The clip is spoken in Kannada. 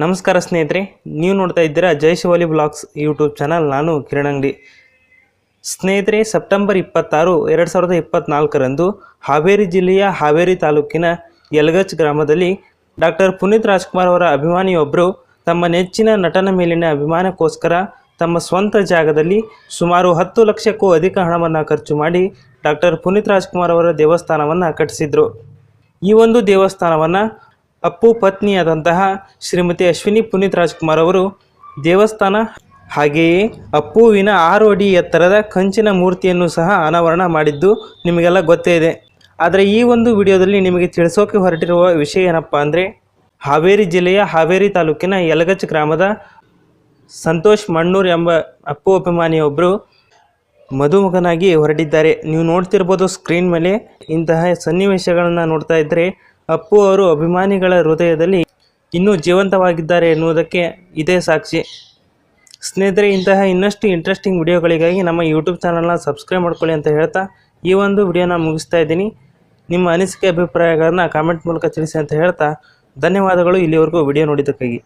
ನಮಸ್ಕಾರ ಸ್ನೇಹಿತರೆ, ನೀವು ನೋಡ್ತಾ ಇದ್ದೀರಾ Jai Shivali blogs YouTube channel, ನಾನು ಕಿರಣ್ ಅಂಗಡಿ. ಸ್ನೇಹಿತರೆ, ಸೆಪ್ಟೆಂಬರ್ ಇಪ್ಪತ್ತಾರು, ಎರಡು ಸಾವಿರದ ಇಪ್ಪತ್ತ್ನಾಲ್ಕರಂದು ಹಾವೇರಿ ಜಿಲ್ಲೆಯ ಹಾವೇರಿ ತಾಲೂಕಿನ ಯಲಗಚ್ ಗ್ರಾಮದಲ್ಲಿ ಡಾಕ್ಟರ್ ಪುನೀತ್ ರಾಜ್ಕುಮಾರ್ ಅವರ ಅಭಿಮಾನಿಯೊಬ್ಬರು ತಮ್ಮ ನೆಚ್ಚಿನ ನಟನ ಮೇಲಿನ ಅಭಿಮಾನಕ್ಕೋಸ್ಕರ ತಮ್ಮ ಸ್ವಂತ ಜಾಗದಲ್ಲಿ ಸುಮಾರು ಹತ್ತು ಲಕ್ಷಕ್ಕೂ ಅಧಿಕ ಹಣವನ್ನು ಖರ್ಚು ಮಾಡಿ ಡಾಕ್ಟರ್ ಪುನೀತ್ ರಾಜ್ಕುಮಾರ್ ಅವರ ದೇವಸ್ಥಾನವನ್ನು ಕಟ್ಟಿಸಿದರು. ಈ ಒಂದು ದೇವಸ್ಥಾನವನ್ನು ಅಪ್ಪು ಪತ್ನಿಯಾದಂತಹ ಶ್ರೀಮತಿ ಅಶ್ವಿನಿ ಪುನೀತ್ ರಾಜ್ಕುಮಾರ್ ಅವರು ದೇವಸ್ಥಾನ ಹಾಗೆಯೇ ಅಪ್ಪುವಿನ ಆರು ಅಡಿ ಎತ್ತರದ ಕಂಚಿನ ಮೂರ್ತಿಯನ್ನು ಸಹ ಅನಾವರಣ ಮಾಡಿದ್ದು ನಿಮಗೆಲ್ಲ ಗೊತ್ತೇ ಇದೆ. ಆದರೆ ಈ ಒಂದು ವಿಡಿಯೋದಲ್ಲಿ ನಿಮಗೆ ತಿಳಿಸೋಕೆ ಹೊರಟಿರುವ ವಿಷಯ ಏನಪ್ಪ ಅಂದರೆ ಹಾವೇರಿ ಜಿಲ್ಲೆಯ ಹಾವೇರಿ ತಾಲೂಕಿನ ಯಲಗಚ್ ಗ್ರಾಮದ ಸಂತೋಷ್ ಮಣ್ಣೂರ್ ಎಂಬ ಅಪ್ಪು ಅಭಿಮಾನಿಯೊಬ್ಬರು ಮಧುಮುಖನಾಗಿ ಹೊರಟಿದ್ದಾರೆ. ನೀವು ನೋಡ್ತಿರ್ಬೋದು ಸ್ಕ್ರೀನ್ ಮೇಲೆ ಇಂತಹ ಸನ್ನಿವೇಶಗಳನ್ನು ನೋಡ್ತಾ ಇದ್ದರೆ ಅಪ್ಪು ಅವರು ಅಭಿಮಾನಿಗಳ ಹೃದಯದಲ್ಲಿ ಇನ್ನೂ ಜೀವಂತವಾಗಿದ್ದಾರೆ ಎನ್ನುವುದಕ್ಕೆ ಇದೇ ಸಾಕ್ಷಿ. ಸ್ನೇಹಿತರೆ, ಇಂತಹ ಇನ್ನಷ್ಟು ಇಂಟ್ರೆಸ್ಟಿಂಗ್ ವಿಡಿಯೋಗಳಿಗಾಗಿ ನಮ್ಮ ಯೂಟ್ಯೂಬ್ ಚಾನಲ್ನ ಸಬ್ಸ್ಕ್ರೈಬ್ ಮಾಡ್ಕೊಳ್ಳಿ ಅಂತ ಹೇಳ್ತಾ ಈ ಒಂದು ವಿಡಿಯೋನ ಮುಗಿಸ್ತಾ ಇದ್ದೀನಿ. ನಿಮ್ಮ ಅನಿಸಿಕೆ, ಅಭಿಪ್ರಾಯಗಳನ್ನು ಕಾಮೆಂಟ್ ಮೂಲಕ ತಿಳಿಸಿ ಅಂತ ಹೇಳ್ತಾ ಧನ್ಯವಾದಗಳು ಇಲ್ಲಿವರೆಗೂ ವಿಡಿಯೋ ನೋಡಿದ್ದಕ್ಕಾಗಿ.